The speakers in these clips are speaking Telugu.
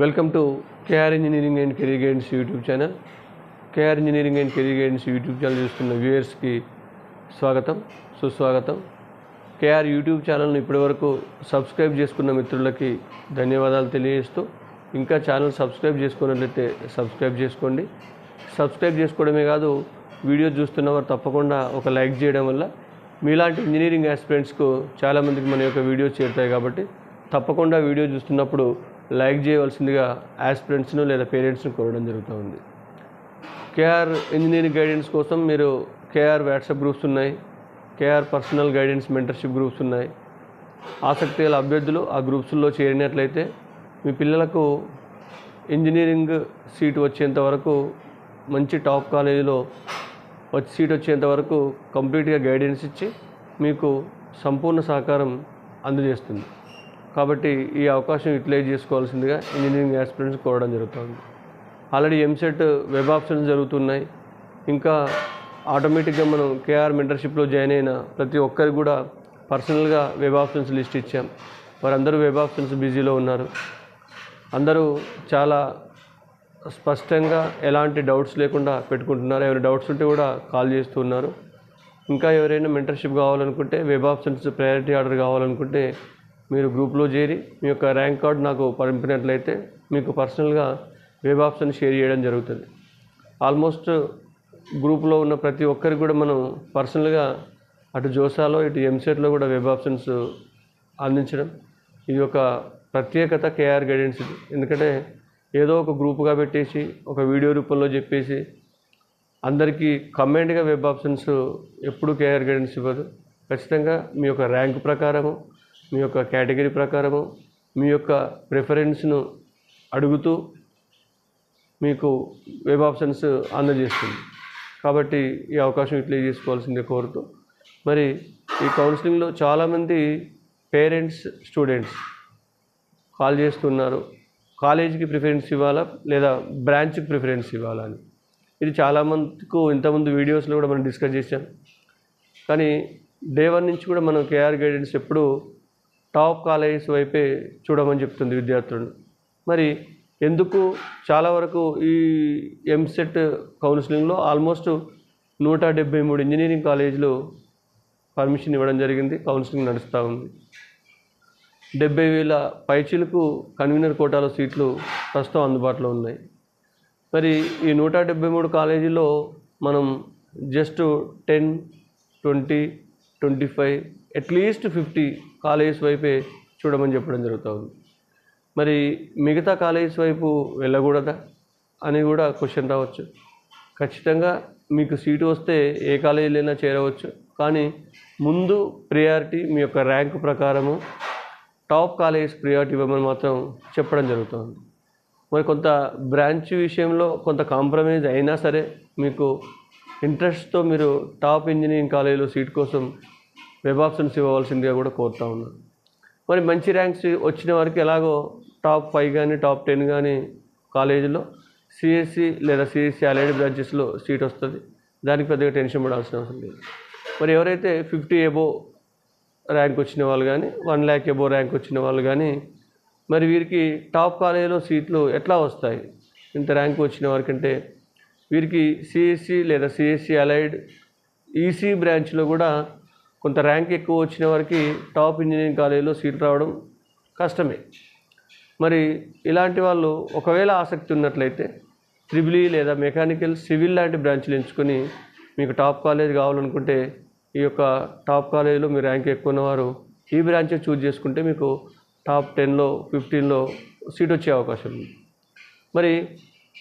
Welcome to KR engineering and career guidance YouTube channel. KR engineering and career guidance YouTube channel చూస్తున్న వ్యూయర్స్కి స్వాగతం. సుస్వాగతం. కేఆర్ యూట్యూబ్ ఛానల్ని ఇప్పటివరకు సబ్స్క్రైబ్ చేసుకున్న మిత్రులకి ధన్యవాదాలు తెలియజేస్తూ ఇంకా ఛానల్ సబ్స్క్రైబ్ చేసుకున్నట్లయితే సబ్స్క్రైబ్ చేసుకోండి. సబ్స్క్రైబ్ చేసుకోవడమే కాదు వీడియో చూస్తున్న వారు తప్పకుండా ఒక లైక్ చేయడం వల్ల మీలాంటి ఇంజనీరింగ్ ఆస్పిరెంట్స్కు చాలామందికి మన యొక్క వీడియోస్ చేరుతాయి కాబట్టి తప్పకుండా వీడియో చూస్తున్నప్పుడు లైక్ చేయవలసిందిగా యాస్పిరెంట్స్ను లేదా పేరెంట్స్ను కోరడం జరుగుతూ ఉంది. కేఆర్ ఇంజనీరింగ్ గైడెన్స్ కోసం మీరు కేఆర్ వాట్సాప్ గ్రూప్స్ ఉన్నాయి. KR personal guidance mentorship groups ఉన్నాయి. ఆసక్తి గల అభ్యర్థులు ఆ గ్రూప్స్లో చేరినట్లయితే మీ పిల్లలకు ఇంజనీరింగ్ సీట్ వచ్చేంత వరకు మంచి టాప్ కాలేజీలో వచ్చి సీట్ వచ్చేంత వరకు కంప్లీట్గా గైడెన్స్ ఇచ్చి మీకు సంపూర్ణ సహకారం అందజేస్తుంది. కాబట్టి ఈ అవకాశం యూటిలైజ్ చేసుకోవాల్సిందిగా ఇంజనీరింగ్ ఆస్పిరెంట్స్ కోరడం జరుగుతుంది. ఆల్రెడీ ఎంసెట్ వెబ్ ఆప్షన్స్ జరుగుతున్నాయి. ఇంకా ఆటోమేటిక్గా మనం కేఆర్ మెంటర్షిప్లో జాయిన్ అయిన ప్రతి ఒక్కరికి కూడా పర్సనల్గా వెబ్ ఆప్షన్స్ లిస్ట్ ఇచ్చాం. వారందరూ వెబ్ ఆప్షన్స్ బిజీలో ఉన్నారు. అందరూ చాలా స్పష్టంగా ఎలాంటి డౌట్స్ లేకుండా పెట్టుకుంటున్నారు. ఎవరి డౌట్స్ ఉంటే కూడా కాల్ చేస్తూ ఉన్నారు. ఇంకా ఎవరైనా మెంటర్షిప్ కావాలనుకుంటే వెబ్ ఆప్షన్స్ ప్రయారిటీ ఆర్డర్ కావాలనుకుంటే మీరు గ్రూప్లో చేరి మీ యొక్క ర్యాంక్ కార్డ్ నాకు పంపినట్లయితే మీకు పర్సనల్గా వెబ్ ఆప్షన్ షేర్ చేయడం జరుగుతుంది. ఆల్మోస్ట్ గ్రూప్లో ఉన్న ప్రతి ఒక్కరికి కూడా మనం పర్సనల్గా అటు జోసాలో ఇటు ఎంసెట్లో కూడా వెబ్ ఆప్షన్స్ అందించడం. ఇది ఒక ప్రత్యేకత కేఆర్ గైడెన్స్ ఇది. ఎందుకంటే ఏదో ఒక గ్రూప్గా పెట్టేసి ఒక వీడియో రూపంలో చెప్పేసి అందరికీ కమెంట్గా వెబ్ ఆప్షన్స్ ఎప్పుడు కేఆర్ గైడెన్స్ ఇవ్వదు. ఖచ్చితంగా మీ యొక్క ర్యాంక్ ప్రకారము మీ యొక్క కేటగిరీ ప్రకారము మీ యొక్క ప్రిఫరెన్స్ను అడుగుతూ మీకు వెబ్ ఆప్షన్స్ అందజేస్తుంది. కాబట్టి ఈ అవకాశం యూటిలైజ్ చేసుకోవాల్సిందే కోరుతూ. మరి ఈ కౌన్సిలింగ్లో చాలామంది పేరెంట్స్ స్టూడెంట్స్ కాల్ చేస్తున్నారు. కాలేజీకి ప్రిఫరెన్స్ ఇవ్వాలా? లేదా బ్రాంచ్కి ప్రిఫరెన్స్ ఇవ్వాలా అని. ఇది చాలామందికు ఇంతకుముందు వీడియోస్లో కూడా మనం డిస్కస్ చేశాం. కానీ డే వన్ నుంచి కూడా మనం కేఆర్ గైడెన్స్ ఎప్పుడు టాప్ కాలేజెస్ వైపే చూడమని చెప్తుంది విద్యార్థులను మరి ఎందుకు చాలా వరకు ఈ ఎంసెట్ కౌన్సిలింగ్లో ఆల్మోస్ట్ నూట డెబ్బై మూడు ఇంజనీరింగ్ కాలేజీలు పర్మిషన్ ఇవ్వడం జరిగింది కౌన్సిలింగ్ నడుస్తూ ఉంది. డెబ్బై వేల పైచీలకు కన్వీనర్ కోటాలో సీట్లు ప్రస్తుతం అందుబాటులో ఉన్నాయి. మరి ఈ నూట డెబ్బై మూడు కాలేజీలో మనం just ten twenty twenty five at least fifty colleges వైపే చూడమని చెప్పడం జరుగుతుంది. మరి మిగతా కాలేజెస్ వైపు వెళ్ళకూడదా అని కూడా క్వశ్చన్ రావచ్చు. ఖచ్చితంగా మీకు సీటు వస్తే ఏ కాలేజీలైనా చేరవచ్చు. కానీ ముందు ప్రియారిటీ మీ యొక్క ర్యాంక్ ప్రకారము టాప్ కాలేజెస్ ప్రియారిటీ ఇవ్వమని మాత్రం చెప్పడం జరుగుతుంది. మరి కొంత బ్రాంచ్ విషయంలో కొంత కాంప్రమైజ్ అయినా సరే మీకు ఇంట్రెస్ట్తో మీరు టాప్ ఇంజనీరింగ్ కాలేజీలో సీట్ కోసం వెబ్ ఆప్షన్స్ ఇవ్వవలసిందిగా కూడా కోరుతా ఉన్నాను మరి మంచి ర్యాంక్స్ వచ్చిన వారికి ఎలాగో టాప్ ఫైవ్ కానీ టాప్ టెన్ కానీ కాలేజీలో సిఎస్సి లేదా సిఎస్సి అలైడ్ బ్రాంచెస్లో సీట్ వస్తుంది. దానికి పెద్దగా టెన్షన్ పడాల్సిన అవసరం లేదు. మరి ఎవరైతే ఫిఫ్టీ ఎబో ర్యాంక్ వచ్చిన వాళ్ళు కానీ వన్ ల్యాక్ ఎబో ర్యాంక్ వచ్చిన వాళ్ళు కానీ మరి వీరికి టాప్ కాలేజీలో సీట్లు ఎట్లా వస్తాయి? ఇంత ర్యాంక్ వచ్చిన వారికంటే వీరికి సిఎస్సి లేదా సిఎస్సి అలైడ్ ఈసీ బ్రాంచ్లో కూడా కొంత ర్యాంక్ ఎక్కువ వచ్చిన వారికి టాప్ ఇంజనీరింగ్ కాలేజీలో సీట్ రావడం కష్టమే. మరి ఇలాంటి వాళ్ళు ఒకవేళ ఆసక్తి ఉన్నట్లయితే త్రిబుల్ లేదా మెకానికల్ సివిల్ లాంటి బ్రాంచ్లు ఎంచుకొని మీకు టాప్ కాలేజ్ కావాలనుకుంటే ఈ యొక్క టాప్ కాలేజీలో మీ ర్యాంక్ ఎక్కువ ఉన్నవారు ఈ బ్రాంచ్ చూజ్ చేసుకుంటే మీకు టాప్ టెన్లో ఫిఫ్టీన్లో సీట్ వచ్చే అవకాశం ఉంది. మరి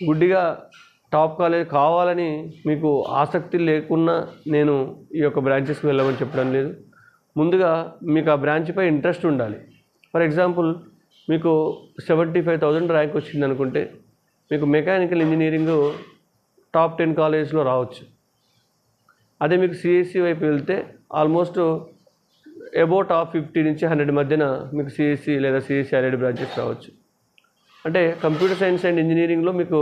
గుడ్డిగా టాప్ కాలేజ్ కావాలని మీకు ఆసక్తి లేకున్నా నేను ఈ యొక్క బ్రాంచెస్కి వెళ్ళమని చెప్పడం లేదు. ముందుగా మీకు ఆ బ్రాంచ్పై ఇంట్రెస్ట్ ఉండాలి. ఫర్ ఎగ్జాంపుల్ మీకు సెవెంటీ ఫైవ్ థౌజండ్ ర్యాంక్ వచ్చింది అనుకుంటే మీకు మెకానికల్ ఇంజనీరింగ్ టాప్ టెన్ కాలేజెస్లో రావచ్చు. అదే మీకు సిఎస్సి వైపు వెళ్తే ఆల్మోస్ట్ అబౌ టాప్ ఫిఫ్టీ నుంచి హండ్రెడ్ మధ్యన మీకు సిఎస్సి లేదా సిఎస్సి అలైడ్ బ్రాంచెస్ రావచ్చు. అంటే కంప్యూటర్ సైన్స్ అండ్ ఇంజనీరింగ్లో మీకు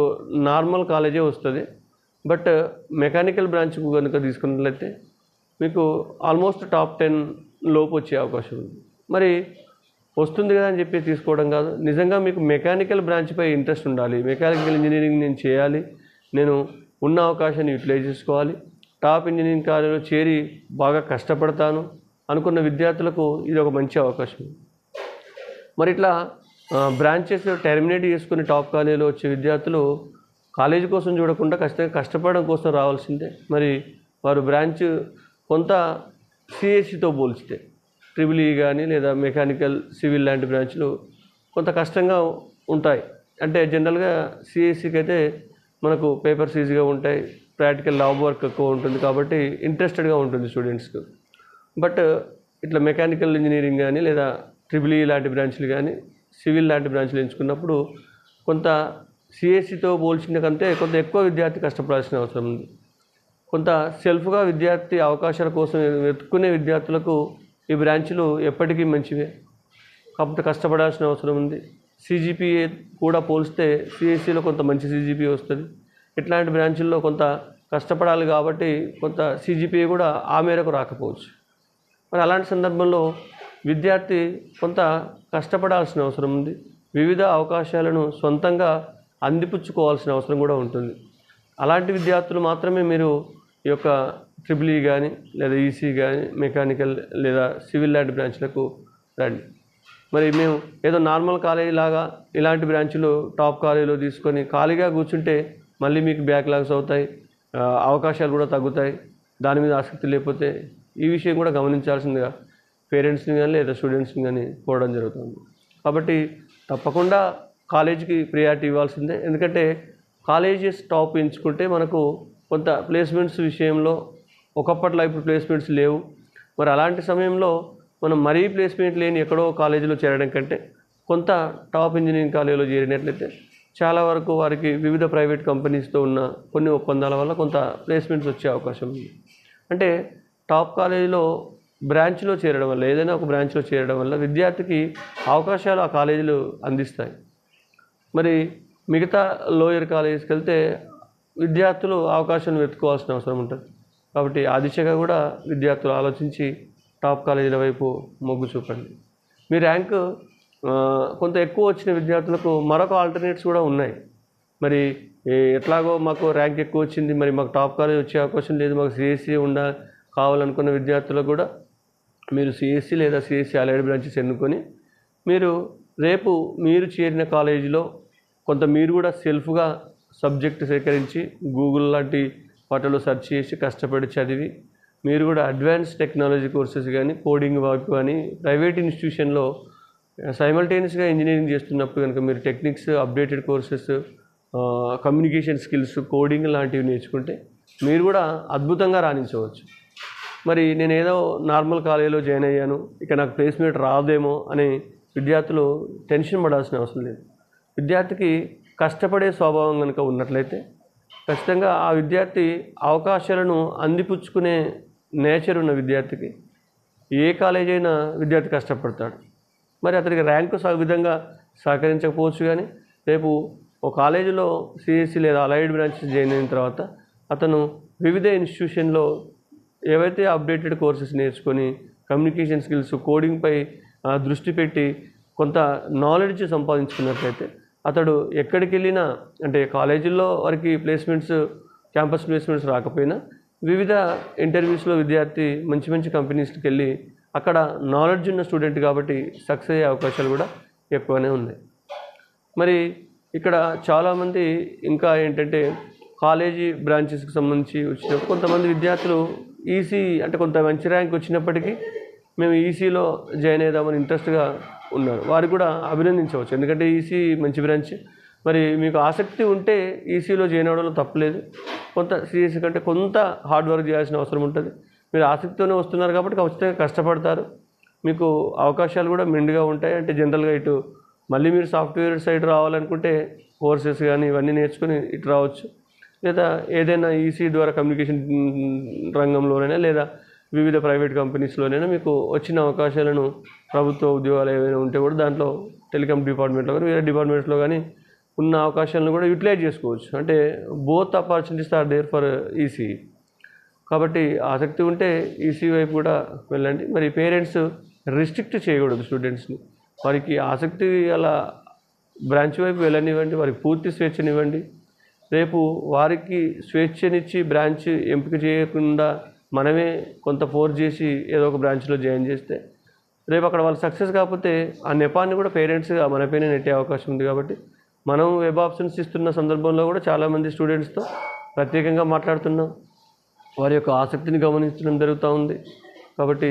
నార్మల్ కాలేజే వస్తుంది. బట్ uh, మెకానికల్ బ్రాంచ్ కనుక తీసుకున్నట్లయితే మీకు ఆల్మోస్ట్ టాప్ టెన్ లోపు వచ్చే అవకాశం ఉంది. మరి వస్తుంది కదా అని చెప్పి తీసుకోవడం కాదు. నిజంగా మీకు మెకానికల్ బ్రాంచ్పై ఇంట్రెస్ట్ ఉండాలి. మెకానికల్ ఇంజనీరింగ్ నేను చేయాలి. నేను ఉన్న అవకాశాన్ని యూటిలైజ్ చేసుకోవాలి. టాప్ ఇంజనీరింగ్ కాలేజీలో చేరి బాగా కష్టపడతాను అనుకున్న విద్యార్థులకు ఇది ఒక మంచి అవకాశం. మరి ఇట్లా బ్రాంచెస్ టెర్మినేట్ చేసుకుని టాప్ కాలేజీలో వచ్చే విద్యార్థులు కాలేజీ కోసం చూడకుండా కష్టంగా కష్టపడడం కోసం రావాల్సిందే. మరి వారు బ్రాంచ్ కొంత సిఎస్సితో పోల్చితే ట్రిబుల్ ఈ కానీ లేదా మెకానికల్ సివిల్ లాంటి బ్రాంచ్లు కొంత కష్టంగా ఉంటాయి. అంటే జనరల్గా సిఎస్సికి అయితే మనకు పేపర్స్ ఈజీగా ఉంటాయి ప్రాక్టికల్ లాబ్ వర్క్ ఎక్కువ ఉంటుంది కాబట్టి ఇంట్రెస్టెడ్గా ఉంటుంది స్టూడెంట్స్కి బట్ ఇట్లా మెకానికల్ ఇంజనీరింగ్ కానీ లేదా ట్రిబుల్ ఈ e లాంటి బ్రాంచ్లు కానీ సివిల్ లాంటి బ్రాంచ్లు ఎంచుకున్నప్పుడు కొంత సిఎస్సితో పోల్చిన కంటే కొంత ఎక్కువ విద్యార్థి కష్టపడాల్సిన అవసరం ఉంది. కొంత సెల్ఫ్గా విద్యార్థి అవకాశాల కోసం వెతుక్కునే విద్యార్థులకు ఈ బ్రాంచ్లు ఎప్పటికీ మంచివే. కాకపోతే కష్టపడాల్సిన అవసరం ఉంది. సీజీపీఏ కూడా పోలిస్తే సిఎస్సిలో కొంత మంచి సీజీపీఏ వస్తుంది. ఇట్లాంటి బ్రాంచుల్లో కొంత కష్టపడాలి కాబట్టి కొంత సీజీపీఏ కూడా ఆ మేరకు రాకపోవచ్చు. మరి అలాంటి సందర్భంలో విద్యార్థి కొంత కష్టపడాల్సిన అవసరం ఉంది. వివిధ అవకాశాలను సొంతంగా అందిపుచ్చుకోవాల్సిన అవసరం కూడా ఉంటుంది. అలాంటి విద్యార్థులు మాత్రమే మీరు ఈ యొక్క ట్రిపుల్ ఈ కానీ లేదా ఈసీ కానీ మెకానికల్ లేదా సివిల్ లాంటి బ్రాంచ్లకు రండి. మరి మేము ఏదో నార్మల్ కాలేజీ లాగా ఇలాంటి బ్రాంచ్లు టాప్ కాలేజీలో తీసుకొని ఖాళీగా కూర్చుంటే మళ్ళీ మీకు బ్యాక్లాగ్స్ అవుతాయి అవకాశాలు కూడా తగ్గుతాయి. దాని మీద ఆసక్తి లేకపోతే ఈ విషయం కూడా గమనించాల్సిందిగా పేరెంట్స్ని కానీ లేదా స్టూడెంట్స్ని కానీ కోరడం జరుగుతుంది. కాబట్టి తప్పకుండా కాలేజీకి ప్రియారిటీ ఇవ్వాల్సిందే. ఎందుకంటే కాలేజెస్ టాప్ ఎంచుకుంటే మనకు కొంత ప్లేస్మెంట్స్ విషయంలో ఒకప్పట్లో ఇప్పుడు ప్లేస్మెంట్స్ లేవు. మరి అలాంటి సమయంలో మనం మరీ ప్లేస్మెంట్ లేని ఎక్కడో కాలేజీలో చేరడం కంటే కొంత టాప్ ఇంజనీరింగ్ కాలేజీలో చేరినట్లయితే చాలా వరకు వారికి వివిధ ప్రైవేట్ కంపెనీస్తో ఉన్న కొన్ని ఒప్పందాల వల్ల కొంత ప్లేస్మెంట్స్ వచ్చే అవకాశం ఉంది. అంటే టాప్ కాలేజీలో బ్రాంచ్లో చేరడం వల్ల ఏదైనా ఒక బ్రాంచ్లో చేరడం వల్ల విద్యార్థికి అవకాశాలు ఆ కాలేజీలు అందిస్తాయి. మరి మిగతా లోయర్ కాలేజీకి వెళ్తే విద్యార్థులు అవకాశం వెతుకోవాల్సిన అవసరం ఉంటుంది. కాబట్టి ఆ దిశగా కూడా విద్యార్థులు ఆలోచించి టాప్ కాలేజీల వైపు మొగ్గు చూపండి. మీ ర్యాంకు కొంత ఎక్కువ వచ్చిన విద్యార్థులకు మరొక ఆల్టర్నేట్స్ కూడా ఉన్నాయి. మరి ఎట్లాగో మాకు ర్యాంక్ ఎక్కువ వచ్చింది మరి మాకు టాప్ కాలేజ్ వచ్చే అవకాశం లేదు మాకు సిఎస్సి ఉండ కావాలనుకున్న విద్యార్థులకు కూడా మీరు సిఎస్సి లేదా సిఎస్సి అలైడ్ బ్రాంచెస్ ఎన్నుకొని మీరు రేపు మీరు చేరిన కాలేజీలో కొంత మీరు కూడా సెల్ఫ్గా సబ్జెక్ట్ సేకరించి గూగుల్ లాంటి వాటిలో సెర్చ్ చేసి కష్టపడి చదివి మీరు కూడా అడ్వాన్స్ టెక్నాలజీ కోర్సెస్ కానీ కోడింగ్ వర్క్ కానీ ప్రైవేట్ ఇన్స్టిట్యూషన్లో సైమల్టేనియస్గా ఇంజనీరింగ్ చేస్తున్నప్పుడు కనుక మీరు techniques updated courses communication skills coding లాంటివి నేర్చుకుంటే మీరు కూడా అద్భుతంగా రాణించవచ్చు. మరి నేను ఏదో నార్మల్ కాలేజీలో జాయిన్ అయ్యాను ఇక నాకు ప్లేస్మెంట్ రాదేమో అని విద్యార్థులు టెన్షన్ పడాల్సిన అవసరం లేదు. విద్యార్థికి కష్టపడే స్వభావం కనుక ఉన్నట్లయితే ఖచ్చితంగా ఆ విద్యార్థి అవకాశాలను అందిపుచ్చుకునే నేచర్ ఉన్న విద్యార్థికి ఏ కాలేజ్ అయినా విద్యార్థి కష్టపడతాడు. మరి అతనికి ర్యాంకు విధంగా సహకరించకపోవచ్చు కానీ రేపు ఒక కాలేజీలో సిఎస్సి లేదా అలైడ్ బ్రాంచెస్ జాయిన్ అయిన తర్వాత అతను వివిధ ఇన్స్టిట్యూషన్లో ఏవైతే అప్డేటెడ్ కోర్సెస్ నేర్చుకొని కమ్యూనికేషన్ స్కిల్స్ కోడింగ్పై దృష్టి పెట్టి కొంత నాలెడ్జ్ సంపాదించుకున్నట్లయితే అతడు ఎక్కడికి వెళ్ళినా అంటే కాలేజీల్లో వారికి ప్లేస్మెంట్స్ క్యాంపస్ ప్లేస్మెంట్స్ రాకపోయినా వివిధ ఇంటర్వ్యూస్లో విద్యార్థి మంచి మంచి కంపెనీస్కి వెళ్ళి అక్కడ నాలెడ్జ్ ఉన్న స్టూడెంట్ కాబట్టి సక్సెస్ అయ్యే అవకాశాలు కూడా ఎక్కువనే ఉన్నాయి. మరి ఇక్కడ చాలామంది ఇంకా ఏంటంటే కాలేజీ బ్రాంచెస్కి సంబంధించి వచ్చినప్పుడు కొంతమంది విద్యార్థులు ఈసీ అంటే కొంత మంచి ర్యాంక్ వచ్చినప్పటికీ మేము ఈసీలో జాయిన్ అవుదామని ఇంట్రెస్ట్గా ఉన్నారు. వారు కూడా అభినందించవచ్చు. ఎందుకంటే ఈసీ మంచి బ్రాంచ్. మరి మీకు ఆసక్తి ఉంటే ఈసీలో జాయిన్ అవ్వడంలో తప్పలేదు. కొంత సిఎస్సి కంటే కొంత హార్డ్ వర్క్ చేయాల్సిన అవసరం ఉంటుంది. మీరు ఆసక్తితోనే వస్తున్నారు కాబట్టి ఖచ్చితంగా కష్టపడతారు. మీకు అవకాశాలు కూడా మెండుగా ఉంటాయి. అంటే జనరల్గా ఇటు మళ్ళీ మీరు సాఫ్ట్వేర్ సైడ్ రావాలనుకుంటే కోర్సెస్ కానీ ఇవన్నీ నేర్చుకుని ఇటు రావచ్చు. లేదా ఏదైనా ఈసీ ద్వారా కమ్యూనికేషన్ రంగంలోనైనా లేదా వివిధ ప్రైవేట్ కంపెనీస్లోనైనా మీకు వచ్చిన అవకాశాలను ప్రభుత్వ ఉద్యోగాలు ఏవైనా ఉంటే కూడా దాంట్లో టెలికాం డిపార్ట్మెంట్లో కానీ వేరే డిపార్ట్మెంట్స్లో కానీ ఉన్న అవకాశాలను కూడా యూటిలైజ్ చేసుకోవచ్చు. అంటే both opportunities are there for EC కాబట్టి ఆసక్తి ఉంటే ఈసీ వైపు కూడా వెళ్ళండి. మరి పేరెంట్స్ రిస్ట్రిక్ట్ చేయకూడదు స్టూడెంట్స్ని వారికి ఆసక్తి గల బ్రాంచ్ వైపు వెళ్ళనివ్వండి. వారికి పూర్తి స్వేచ్ఛనివ్వండి. రేపు వారికి స్వేచ్ఛనిచ్చి బ్రాంచ్ ఎంపిక చేయకుండా మనమే కొంత ఫోర్స్ చేసి ఏదో ఒక బ్రాంచ్లో జాయిన్ చేస్తే రేపు అక్కడ వాళ్ళు సక్సెస్ కాకపోతే ఆ నెపాన్ని కూడా పేరెంట్స్గా మన పైన నెట్టే అవకాశం ఉంది కాబట్టి మనం వెబ్ ఆప్షన్స్ ఇస్తున్న సందర్భంలో కూడా చాలామంది స్టూడెంట్స్తో ప్రత్యేకంగా మాట్లాడుతున్నాం. వారి యొక్క ఆసక్తిని గమనించడం జరుగుతూ ఉంది. కాబట్టి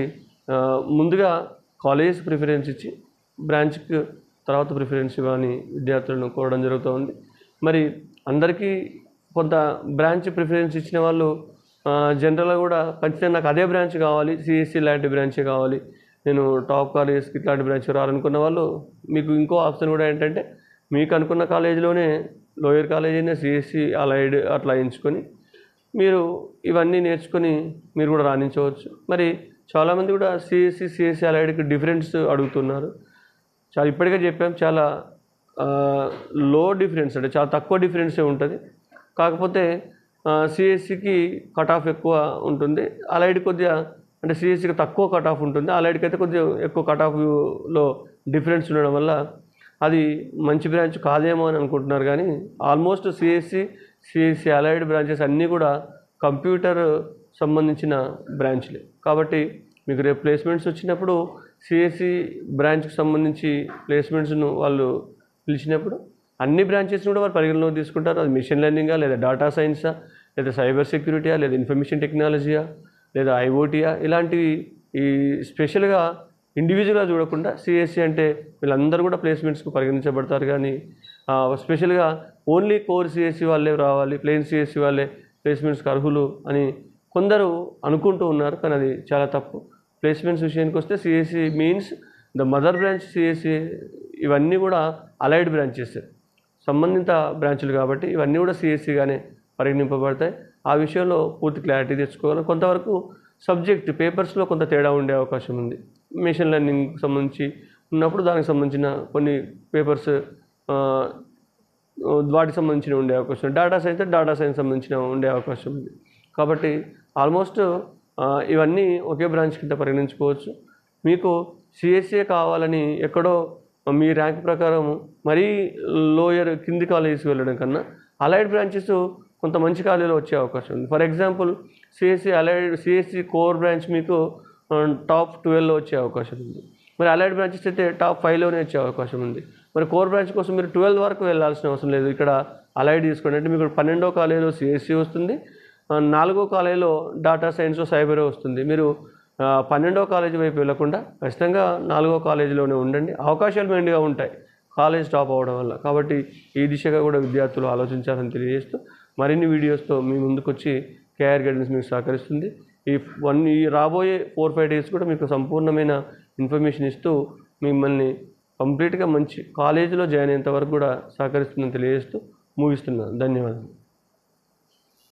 ముందుగా కాలేజెస్ ప్రిఫరెన్స్ ఇచ్చి బ్రాంచ్కి తర్వాత ప్రిఫరెన్స్ ఇవ్వని విద్యార్థులను కోరడం జరుగుతూ ఉంది. మరి అందరికీ కొంత బ్రాంచ్ ప్రిఫరెన్స్ ఇచ్చిన వాళ్ళు జనరల్గా కూడా ఖచ్చితంగా నాకు అదే బ్రాంచ్ కావాలి సిఎస్సి లాంటి బ్రాంచే కావాలి. నేను టాప్ కాలేజెస్ ఇట్లాంటి బ్రాంచ్ రావాలనుకున్న వాళ్ళు మీకు ఇంకో ఆప్షన్ కూడా ఏంటంటే మీకు అనుకున్న కాలేజీలోనే లోయర్ కాలేజ్ అయినా సిఎస్సి అలైడ్ అట్లా ఎంచుకొని మీరు ఇవన్నీ నేర్చుకొని మీరు కూడా రాణించవచ్చు. మరి చాలామంది కూడా సిఎస్సి సిఎస్సి అలైడ్కి డిఫరెన్స్ అడుగుతున్నారు. చాలా ఇప్పటికే చెప్పాం చాలా లో డిఫరెన్స్ అంటే చాలా తక్కువ డిఫరెన్సే ఉంటుంది. కాకపోతే సిఎస్సికి కట్ ఆఫ్ ఎక్కువ ఉంటుంది. అలైడ్ కొద్దిగా అంటే సిఎస్సికి తక్కువ కట్ ఆఫ్ ఉంటుంది. అలైడ్కి అయితే కొద్దిగా ఎక్కువ కట్ ఆఫ్లో డిఫరెన్స్ ఉండడం వల్ల అది మంచి బ్రాంచ్ కాదేమో అని అనుకుంటున్నారు. కానీ almost CSE CSE allied branches అన్నీ కూడా కంప్యూటర్ సంబంధించిన బ్రాంచ్లే. కాబట్టి మీకు రేపు ప్లేస్మెంట్స్ వచ్చినప్పుడు సిఎస్సి బ్రాంచ్కి సంబంధించి ప్లేస్మెంట్స్ను వాళ్ళు పిలిచినప్పుడు అన్ని బ్రాంచెస్ని కూడా వారు పరిగణలోకి తీసుకుంటారు. అది మిషన్ లెర్నింగా లేదా డేటా సైన్సా లేదా సైబర్ సెక్యూరిటీయా లేదా ఇన్ఫర్మేషన్ టెక్నాలజీయా లేదా ఐఓటీయా ఇలాంటివి ఈ స్పెషల్గా ఇండివిజువల్గా చూడకుండా సిఎస్సి అంటే వీళ్ళందరూ కూడా ప్లేస్మెంట్స్కు పరిగణించబడతారు. కానీ స్పెషల్గా ఓన్లీ కోర్ సిఎస్సి వాళ్ళే రావాలి ప్లెయిన్ సిఎస్సి వాళ్ళే ప్లేస్మెంట్స్కి అర్హులు అని కొందరు అనుకుంటూ ఉన్నారు. కానీ అది చాలా తప్పు. ప్లేస్మెంట్స్ విషయానికి వస్తే CSE means the mother branch CSE ఇవన్నీ కూడా అలైడ్ బ్రాంచెస్ సంబంధిత బ్రాంచులు కాబట్టి ఇవన్నీ కూడా సిఎస్సిగానే పరిగణింపబడతాయి. ఆ విషయంలో పూర్తి క్లారిటీ తెచ్చుకోవాలి. కొంతవరకు సబ్జెక్ట్ పేపర్స్లో కొంత తేడా ఉండే అవకాశం ఉంది. మిషన్ లెర్నింగ్ సంబంధించి ఉన్నప్పుడు దానికి సంబంధించిన కొన్ని పేపర్స్ వాటికి సంబంధించిన ఉండే అవకాశం డేటా సైన్స్ డేటా సైన్స్ సంబంధించిన ఉండే అవకాశం ఉంది. కాబట్టి ఆల్మోస్ట్ ఇవన్నీ ఒకే బ్రాంచ్ కింద పరిగణించుకోవచ్చు. మీకు సిఎస్ఏ కావాలని ఎక్కడో మీ ర్యాంక్ ప్రకారం మరీ లోయర్ కింది కాలేజెస్కి వెళ్ళడం కన్నా అలైడ్ బ్రాంచెస్ కొంత మంచి కాలేజీలో వచ్చే అవకాశం ఉంది. For example CSE allied CSE core branch మీకు టాప్ ట్వెల్వ్లో వచ్చే అవకాశం ఉంది. మరి అలైడ్ బ్రాంచెస్ అయితే టాప్ ఫైవ్లోనే వచ్చే అవకాశం ఉంది. మరి కోర్ బ్రాంచ్ కోసం మీరు ట్వెల్వ్ వరకు వెళ్ళాల్సిన అవసరం లేదు. ఇక్కడ అలైడ్ తీసుకోండి. అంటే మీకు పన్నెండో కాలేజీలో సిఎస్సి వస్తుంది. నాలుగో కాలేజీలో డాటా సైన్స్ సైబర్ వస్తుంది. మీరు పన్నెండో కాలేజీ వైపు వెళ్ళకుండా ఖచ్చితంగా నాలుగో కాలేజీలోనే ఉండండి. అవకాశాలు మెండుగా ఉంటాయి. కాలేజ్ టాప్ అవ్వడం వల్ల. కాబట్టి ఈ దిశగా కూడా విద్యార్థులు ఆలోచించాలని తెలియజేస్తూ మరిన్ని వీడియోస్తో మీ ముందుకొచ్చి కేఆర్ గైడెన్స్ మీకు సహకరిస్తుంది. ఈ వన్ ఈ రాబోయే ఫోర్ ఫైవ్ డేస్ కూడా మీకు సంపూర్ణమైన ఇన్ఫర్మేషన్ ఇస్తూ మిమ్మల్ని కంప్లీట్గా మంచి కాలేజీలో జాయిన్ అయ్యేంత వరకు కూడా సహకరిస్తుందని తెలియజేస్తూ ముగిస్తున్నాను. ధన్యవాదాలు